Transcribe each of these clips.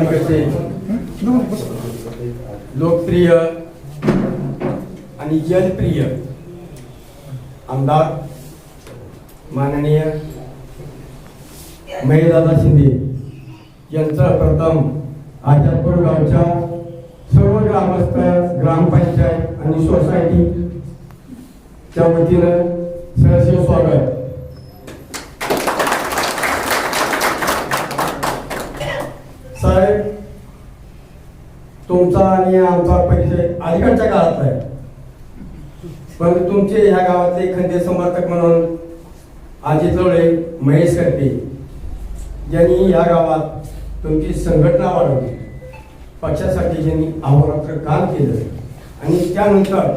तालुक्याचे लोकप्रिय आणि जनप्रिय आमदार माननीय महेशदादा शिंदे यांचं प्रथम आजादपूर गावच्या सर्व ग्रामस्थ ग्रामपंचायत आणि सोसायटीच्या वतीनं सहर्ष स्वागत साहेब तुमचा आणि आमचा परिचय अलीकडच्या काळात आहे पण तुमचे ह्या गावातले खंदे समर्थक म्हणून अजित लोळे महेश करते यांनी या गावात तुमची संघटना वाढवली. पक्षासाठी ज्यांनी अहोरात्र काम केलं आणि त्यानंतर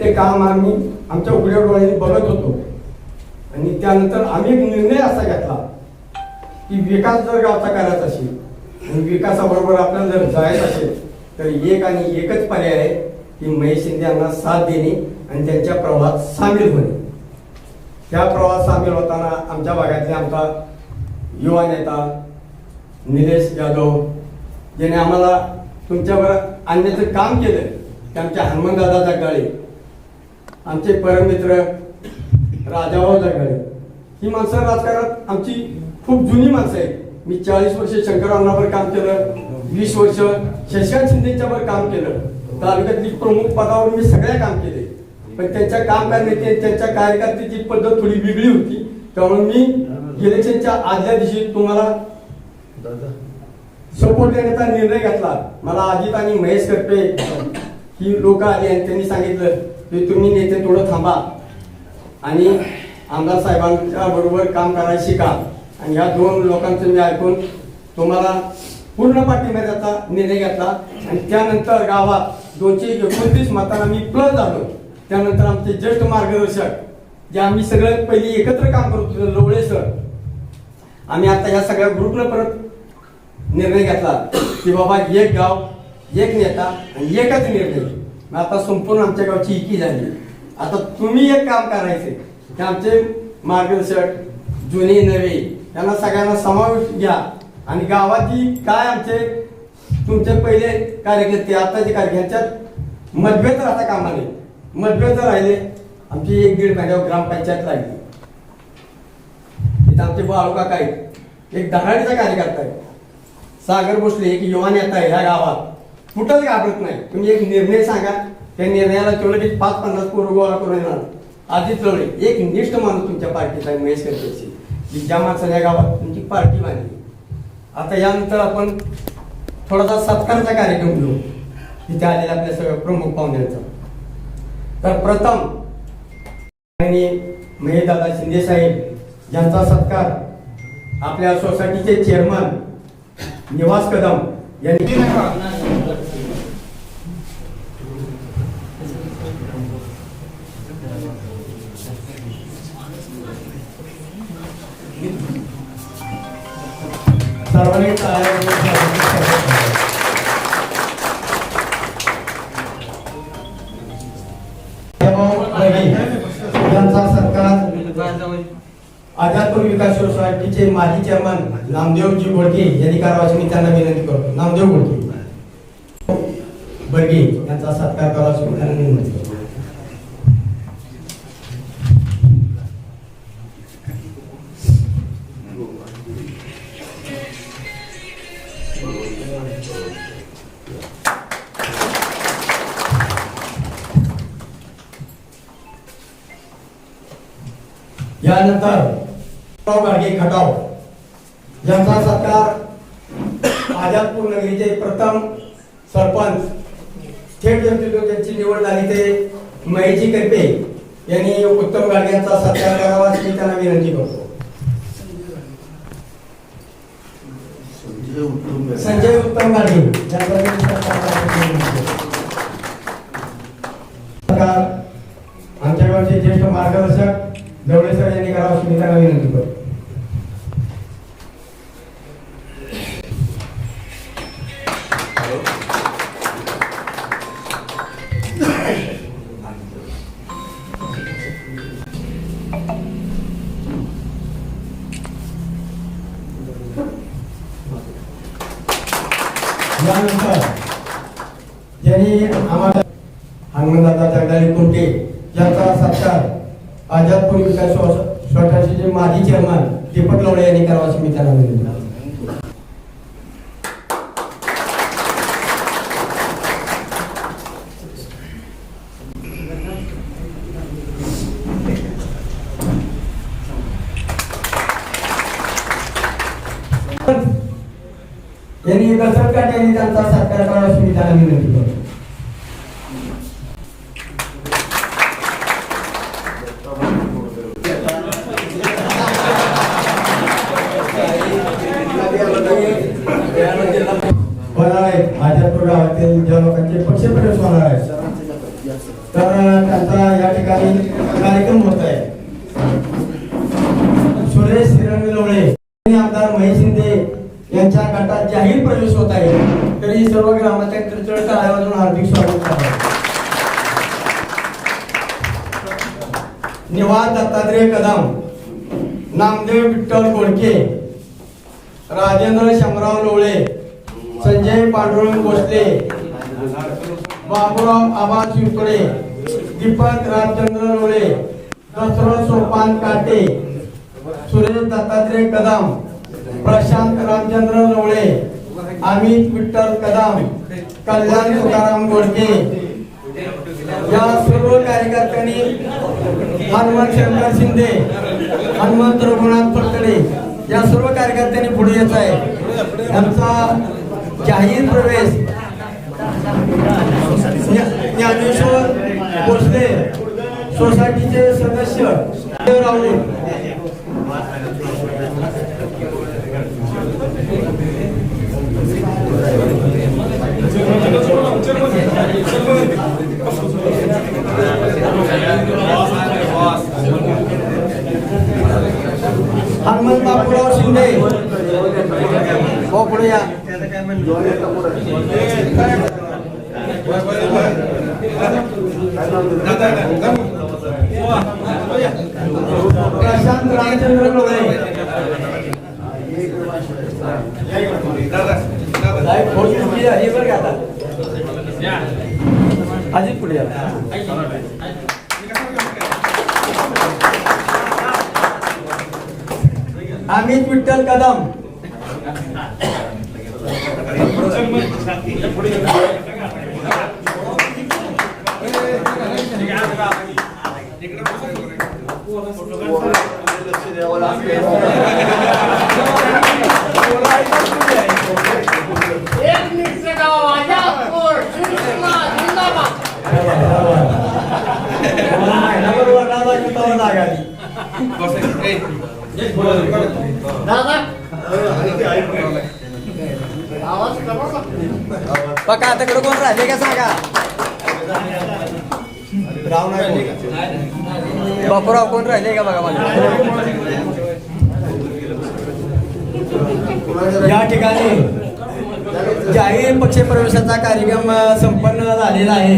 ते काम आम्ही आमच्या उघड्या डोळ्यांनी बघत होतो. आणि त्यानंतर आम्ही एक निर्णय असा घेतला की विकास जर गावचा करायचा असेल विकासाबरोबर आपल्याला जर जायचं असेल तर एक आणि एकच पर्याय आहे की महेश शिंदे यांना साथ देणे आणि त्यांच्या प्रवाहात सामील होणे. त्या प्रवाहात सामील होताना आमच्या भागातले आमचा युवा नेता निलेश जाधव ज्याने आम्हाला तुमच्यावर आणण्याचं काम केलं ते आमचे हनुमानदादा जगदाळे आमचे परममित्र राजाभाऊ जगदाळे ही माणसं राजकारणात आमची खूप जुनी माणसं आहेत. मी चाळीस वर्ष शंकररावणावर काम केलं वीस वर्ष शशिकांत शिंदेच्यावर काम केलं. तालुक्यातली प्रमुख पदावर मी सगळे काम केले. पण त्यांच्या काम करण्याची त्यांच्या कार्यकर्त्याची पद्धत थोडी वेगळी होती. त्यामुळे मी इलेक्शनच्या आदल्या दिवशी तुम्हाला सपोर्ट देण्याचा निर्णय घेतला. मला अजित आणि महेश करपे ही लोक आली आणि त्यांनी सांगितलं की तुम्ही नेते थोडं थांबा आणि आमदार साहेबांच्या बरोबर काम करायला शिका. आणि ह्या दोन लोकांचं मी ऐकून तुम्हाला पूर्ण पाठिंब्याचा निर्णय घेतला. आणि त्यानंतर गावात दोनशे एकोणतीस मतांना मी प्लस झालो. त्यानंतर आमचे ज्येष्ठ मार्गदर्शक जे आम्ही सगळे पहिली एकत्र काम करत होतो लोवळे सर आम्ही आता या सगळ्या ग्रुपनं परत निर्णय घेतला की बाबा एक गाव एक नेता आणि एकच निर्णय. मग आता संपूर्ण आमच्या गावची इकी झाली. आता तुम्ही एक काम करायचे की आमचे मार्गदर्शक जुने नवे यांना सगळ्यांना समावेश घ्या. आणि गावातली काय आमचे तुमचे पहिले कार्यकर्ते आताचे कार्यकर्ते यांच्यात मतभेद राहता कामा नये. मतभेद राहिले. आमची एक दीड महिन्यावर ग्रामपंचायत लागली इथं आमचे बाळू काय एक दहाडीचा कार्यकर्ता आहे. सागर भोसले एक युवा नेता आहे ह्या गावात. कुठंच घाबरत नाही. तुम्ही एक निर्णय सांगा. त्या निर्णयाला तेवढं की पाच पन्नास पोरं गोळा करून येणार. आधीच लवळे एक निष्ठ माणूस तुमच्या पार्टीचा महेश करते ज्या माणसाने या गावात तुमची पार्टी बांधली आता यानंतर आपण थोडासा सत्कारचा कार्यक्रम घेऊ. तिथे आलेल्या आपल्या सगळ्या प्रमुख पाहुण्यांचा. तर प्रथम आणि महेशदादा शिंदे साहेब यांचा सत्कार आपल्या सोसायटीचे चेअरमन निवास कदम यांनी सर्वांनी यांचा विकास सोसायटीचे माजी चेअरमन नामदेवजी घोडके यांनी करावा मी त्यांना विनंती करतो. नामदेव घोडके बर्गे यांचा सत्कार करावा मी त्यांना विनंती करतो. यानंतर गाडगे खटाव. यांचा सत्कार आझादपूर नगरीचे प्रथम सरपंच थेट व्यक्तित्व ज्यांची निवड झाली ते महेशजी करपे यांनी उत्तम गाडगे यांचा सत्कार करावा अशी त्यांना विनंती करतो. संजय उत्तम संजय यांचा मी आमच्या गावचे ज्येष्ठ मार्गदर्शक जवळेसर यांनी करावं अशी विनंती करतो यांनी दसरकाट त्यांनी त्यांचा सत्कार करावा अशी मी त्यांना विनंती करतो होणार गावातील ज्या लोकांचे पक्षप्रवेश होणार आहेत तर त्यांचा या ठिकाणी कार्यक्रम होत आहे. सुरेश श्रीरंग लोळे आमदार महेश शिंदे यांच्या गटात जाहीर प्रवेश होत आहे. तरी सर्व ग्रामाच्या त्रिचळचा आयोजन हार्दिक स्वागत आहे. निवाद दत्तात्रय कदम नामदेव विठ्ठल गोडके राजेंद्र शंभराव लोळे संजय पांडुरंग भोसले बाबूराव आबा चिंचोळे दीपक रामचंद्र लोळे दसरथ सोपान काटे सुरेश दत्तात्रय कदम प्रशांत रामचंद्र लोळे अमित विठ्ठल कदम कल्याण तुकाराम गोडके. या सर्व कार्यकर्त्यांनी हनुमान शंकर शिंदे हनुमंत रघुनाथ फडतडे या सर्व कार्यकर्त्यांनी पुढे येत आहे. आमचा जाहीर प्रवेश ज्ञानेश्वर भोसले सोसायटीचे सदस्य राहुल हनुमंत बापूराव शिंदे. हो पुढे या. प्रशांत रामचंद्र लोळे साहेब, फोन पुढे या, बरं का आता. अजित पुढे अमित विठ्ठल कदम एक मिनिट गाव माझ्या पोर सुषमा जिंदाबाद महिनाभर वरणाला युद्धावर जागा आली. दादा आवाज करा ना. बघा आता कडे कोण राहिले का सांगा? राव नाही कोण. बापूराव कोण राहिले का बघा मला या ठिकाणी जाहीर पक्ष प्रवेशाचा कार्यक्रम संपन्न झालेला आहे.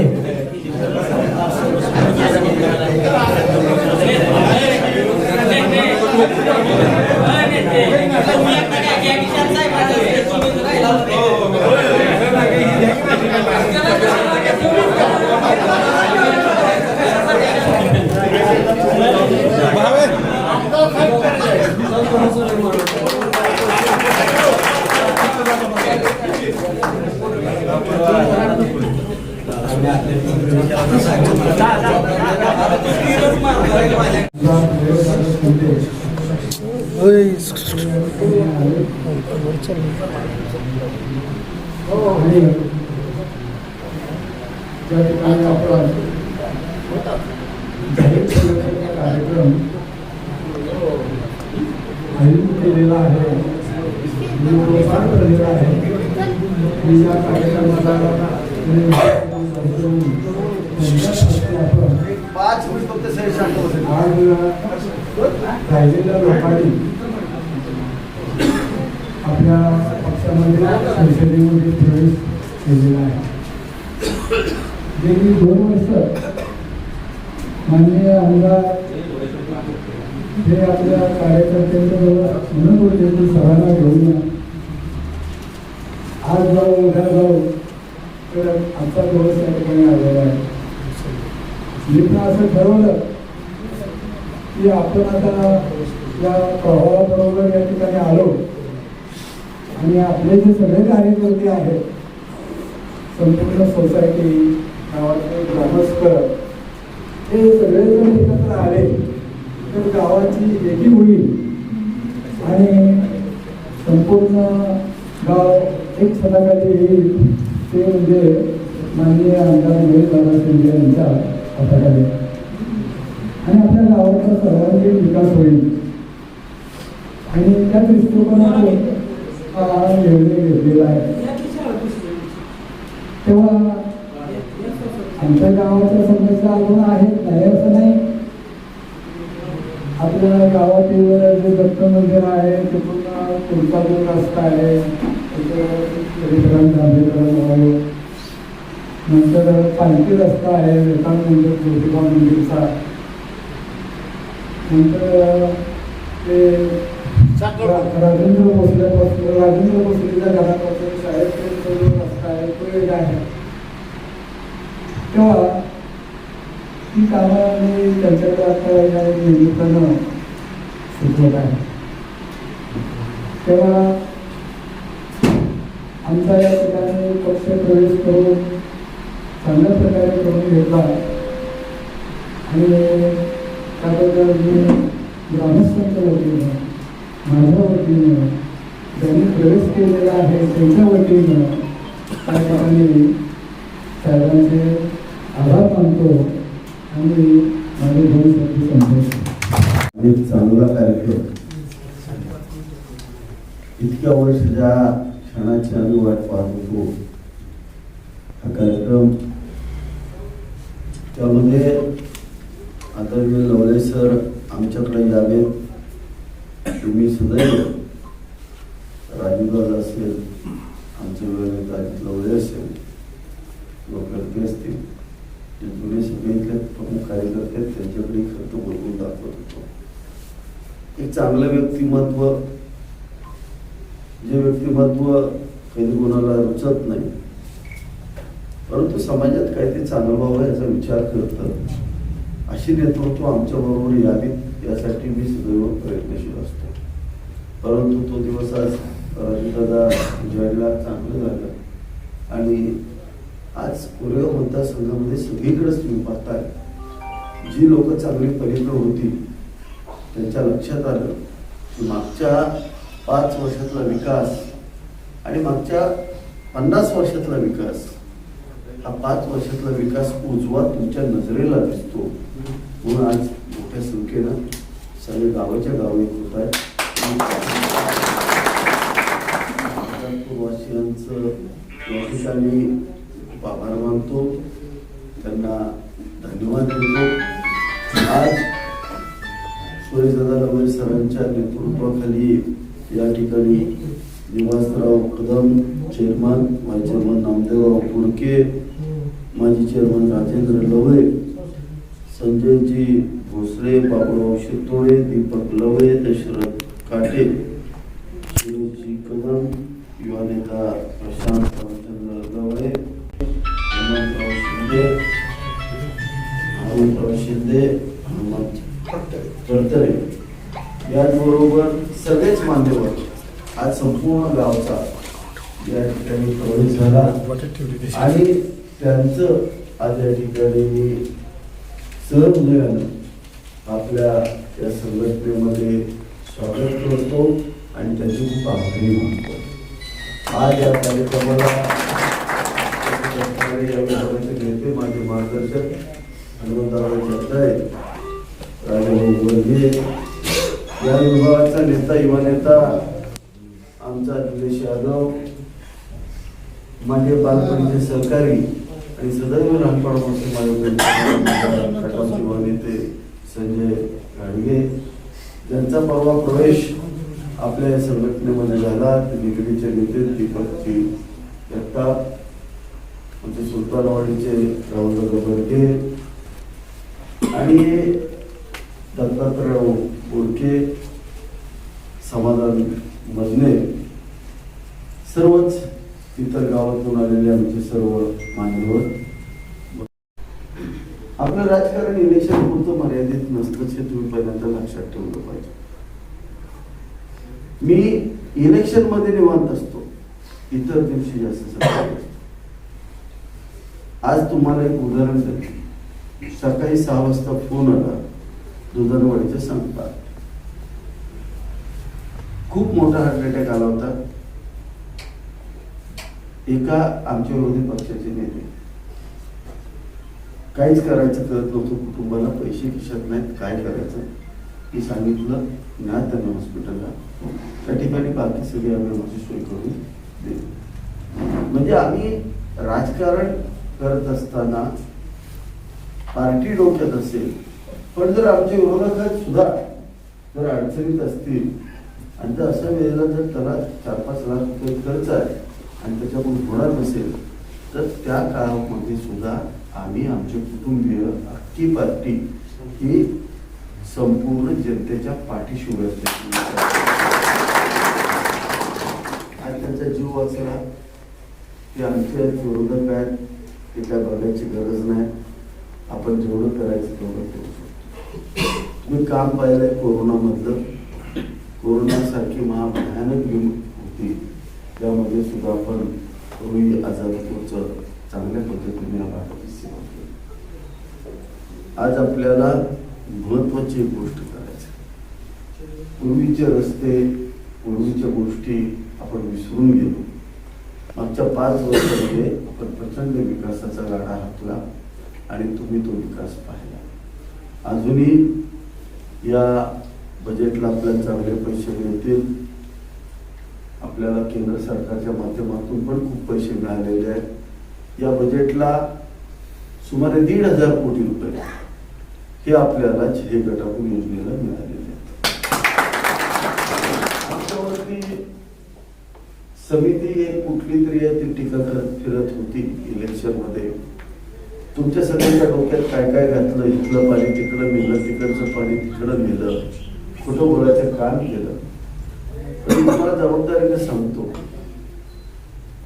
ज्या ठिकाणी आपण जाहीर कार्यक्रम आयोजित केलेला आहे मी प्रोत्साहन केलेला आहे मी या कार्यक्रमाला पाच मिनिट फक्त आज राहिलेल्या लोकांनी आपल्या पक्षामध्ये संसदेमध्ये प्रवेश केलेला आहे. गेली दोन वर्ष माननीय आमदार हे आपल्या कार्यकर्त्यांच्या म्हणून बोलते की घेऊन आज जाऊ उद्या जाऊ तर आमचा दिवस या ठिकाणी आलेला आहे. मी पण असं ठरवलं की आपण आता या प्रभावाबरोबर या ठिकाणी आलो आणि आपले जे सगळे कार्यकर्ते आहेत संपूर्ण सोसायटी गावातले ग्रामस्थ हे सगळेजण एकत्र आले. तर गावाची एकी होईल आणि संपूर्ण गाव एक छताखाली येईल. ते म्हणजे माननीय आमदार दादा शिंदे यांच्या हाताखाली आणि आपल्या गावाचा सर्वांगीण विकास होईल. आणि त्या दृष्टिकोनातून हा निर्णय घेतलेला आहे. तेव्हा आमच्या गावाच्या समस्या अजून आहेत नाही असं नाही. आपल्या गावातील जे दत्त मंदिर आहे तिथून पुढचा जो रस्ता आहे. नंतर पालखी रस्ता आहे विवेकानंद मंदिर ज्योतिबा मंदिरचा. नंतर ते राजेंद्र भोसल्यापासून राजेंद्र भोसलेच्या घरापासून जो रस्ता आहे तो एक आहे. तेव्हा ती कामं मी त्यांच्याकडे आता या निमित्तानं सुचवत आहे तेव्हा आमचा या ठिकाणी पक्ष प्रवेश करून चांगल्या प्रकारे करून घेतला आणि त्याबद्दल मी ग्रामस्थांच्या वतीनं माझ्या वतीनं ज्यांनी प्रवेश केलेला आहे त्यांच्या वतीनं त्या ठिकाणी साहेबांचे आभार मानतो आणि माझे दोन शब्द एक चांगला कार्यक्रम. इतक्या वर्ष ज्या क्षणाची आम्ही वाट पाहत होतो हा कार्यक्रम त्यामध्ये आदरणीय लवले सर आमच्याकडे यावेत. तुम्ही सदैव राजूदादा असेल आमचे वेळ अजित लवळे असेल लोकलते असतील जुने सगळे इथले प्रमुख कार्यकर्ते आहेत त्यांच्याकडे खर्च बोलवून दाखवत होतो एक चांगलं व्यक्तिमत्व जे व्यक्तिमत्व कधी कोणाला रुचत नाही परंतु समाजात काय ते चांगलं व्हावं याचा विचार करतं अशी नेतृत्व आमच्या बरोबर यावीत यासाठी मी सदैव प्रयत्नशील असतो. परंतु तो दिवस आज राजूदादा उजाडला चांगलं झालं आणि आज कोरेगाव मतदारसंघामध्ये सगळीकडेच तुम्ही पाहताय जी लोक चांगली पलीकडे होती त्यांच्या लक्षात आलं की मागच्या पाच वर्षातला विकास आणि मागच्या पन्नास वर्षातला विकास हा पाच वर्षातला विकास उजवा तुमच्या नजरेला दिसतो. म्हणून आज मोठ्या संख्येनं सगळे गावाच्या गावी होत आहेत. वासियांचं या ठिकाणी खूप आभार मानतो त्यांना धन्यवाद देतो. आज सुरेशदादा रमेश सरांच्या नेतृत्वाखाली या ठिकाणी निवासराव कदम चेअरमन माजी चेअरमन नामदेवराव फुडके माजी चेअरमन राजेंद्र लवळे संजयजी भोसले बाबूराव शिरतोळे दीपक लवळे दशरथ काटे शिवजी कदम युवा नेता प्रशांत हनुमंतराव हनुमान फडतरे याचबरोबर सगळेच मान्यवर आज संपूर्ण गावचा या ठिकाणी प्रवेश झाला. आणि त्यांचं आज या ठिकाणी सहृदयानं आपल्या या संघटनेमध्ये स्वागत करतो आणि त्याची खूप आभारी मानतो. आज या कार्यक्रमाला नेते माझे मार्गदर्शक हनुमंतराव जगदाळे राजाभाऊ वर्गे या विभागाचा नेता युवा नेता आमचा निलेश यादव माझे बालपणीचे सहकारी आणि सदैव लहानपणापासून माझे खटावचे युवा नेते संजय गाडगे ज्यांचा परवा प्रवेश आपल्या या संघटनेमध्ये झाला ते निगडीचे नेते दीपकजी जगताप आमचे सुलतानवाडीचे राहुल बर्गे आणि दत्तात्रय बोडके समाधान मजने सर्वच इतर गावातून आलेले आमचे सर्व मान्यवर. आपलं राजकारण इलेक्शन पुरतं मर्यादित नसतंच हे तुम्ही पहिल्यांदा लक्षात ठेवलं पाहिजे. मी इलेक्शनमध्ये निवांत असतो. इतर दिवशी जास्त आज तुम्हाला एक उदाहरण देतो सकाळी सहा वाजता फोन आला. दुधानवाडीचं सांगतात खूप मोठा हार्ट अटॅक आला होता. एका आमच्या विरोधी पक्षाचे नेते. काहीच करायचं करत नव्हतं. कुटुंबाला पैसे खिशात नाहीत. काय करायचं? मी सांगितलं ना त्यांना हॉस्पिटलला त्या ठिकाणी बाकी सगळी आम्ही आमची सोय करून दिली म्हणजे आम्ही राजकारण करत असताना पार्टी डोक्यात असेल पण जर आमचे विरोधकात सुद्धा जर अडचणीत असतील आणि जर अशा वेळेला जर त्याला चार पाच लाख रुपये खर्च आहे आणि त्याच्याकडून होणार नसेल तर त्या काळामध्ये सुद्धा आम्ही आमचे कुटुंबीय अख्खी पार्टी ही संपूर्ण जनतेच्या पाठीशी उभे असते. आणि त्यांचा जीव वाचला. ते आमचे विरोधक आहेत ते काय बघायची गरज नाही. आपण जेवढं करायचं तेवढं करू शकतो. तुम्ही काम पाहिलंय कोरोनामधलं. कोरोनासारखी महाभयानक होती. त्यामध्ये सुद्धा आपण रुई आजारपूरचं चांगल्या पद्धतीने या भागाची सेवा केली. आज आपल्याला महत्वाची एक गोष्ट करायची पूर्वीचे रस्ते पूर्वीच्या गोष्टी आपण विसरून गेलो. मागच्या पाच वर्षामध्ये आपण प्रचंड विकासाचा गाडा हातला आणि तुम्ही तो विकास पाहिला. अजूनही या बजेटला आपल्याला चांगले पैसे मिळतील. आपल्याला केंद्र सरकारच्या माध्यमातून पण खूप पैसे मिळालेले आहेत. या बजेटला सुमारे दीड हजार कोटी रुपये हे आपल्याला हे गटाकून योजनेला मिळालेले आहेत. आमच्यावरती समिती एक कुठली तरी आहे ती टीका करत फिरत होती इलेक्शनमध्ये तुमच्या सगळ्यांच्या डोक्यात काय काय घातलं? इथलं पाणी तिकडं नेलं तिकडचं पाणी तिकडं नेलं कुठं बोलायचं काम केलं? पण तुम्हाला जबाबदारीने सांगतो.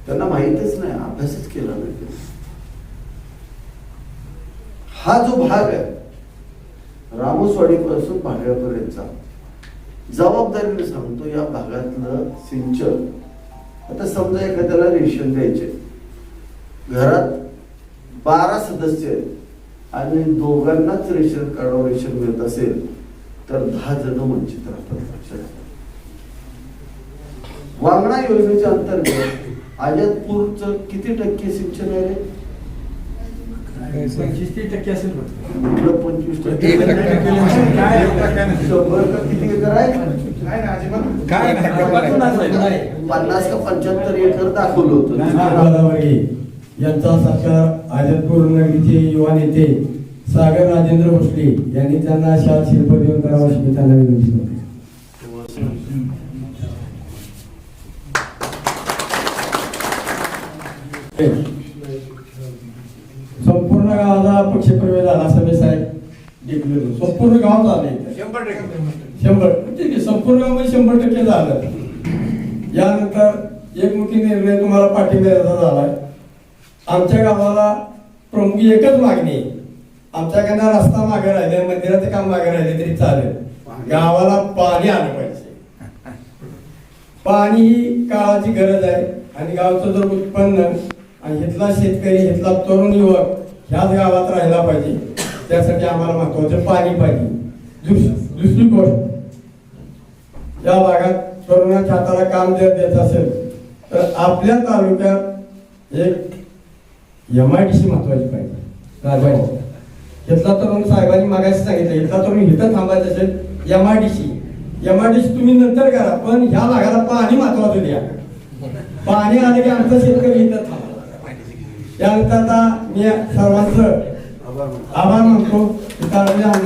त्यांना माहितच नाही अभ्यासच केला नाही हा जो भाग आहे रामोसवाडीपासून भागापर्यंतचा जबाबदारीने सांगतो या भागातलं सिंचन. आता समजा एखाद्याला रेशन द्यायचे घरात बारा सदस्य आहेत आणि दोघांनाच रेशन कार्डावर रेशन मिळत असेल तर दहा जण वंचित राहतात. लक्षात. वांगणा योजनेच्या अंतर्गत आजादपूरचं किती टक्के सिंचन आहे? पंचवीस टक्के असेल पंचवीस टक्के. शंभर का किती एकर आहे? काय नाही पन्नास का पंच्याहत्तर एकर दाखवलं होतं? यांचा सत्कार आजतपूर नगरीचे युवा नेते सागर राजेंद्र भोसले यांनी त्यांना शाल शिल्प देऊन करावा अशी त्यांना विनंती करतो. संपूर्ण गावाचा पक्षप्रवेश झाला सभे साहेब संपूर्ण गाव झालं. शंभर टक्के. शंभर. ठीक आहे संपूर्ण गाव म्हणजे शंभर टक्के झालं. यानंतर एकमुखी निर्णय तुम्हाला पाठिंब्याचा झालाय. आमच्या गावाला प्रमुख एकच मागणी आमच्याकडनं रस्ता मागे राहिले मंदिराचं काम मागे राहिले तरी चालेल. गावाला पाणी आलं पाहिजे. पाणी ही काळाची गरज आहे आणि गावचं जर उत्पन्न आणि इथला शेतकरी इथला तरुण युवक ह्याच गावात राहिला पाहिजे. त्यासाठी आम्हाला महत्वाचं पाणी पाहिजे. दुस- दुसरी गोष्ट या भागात तरुणाच्या हाताला काम जर देत असेल तर आपल्या तालुक्यात एक एम आय डी सी महत्वाची पाहिजे. राजवाडी इथला तरुण साहेबांनी मागाशी सांगितलं इथला तरुण इथं थांबायचं असेल. M I D C M I D C तुम्ही नंतर करा पण ह्या भागाला पाणी महत्वाचं द्या. पाणी आलं की आमचं शेतकरी इथं थांबा. त्यानंतर आता मी सर्वांचं आभार मानतो. आभार मानतो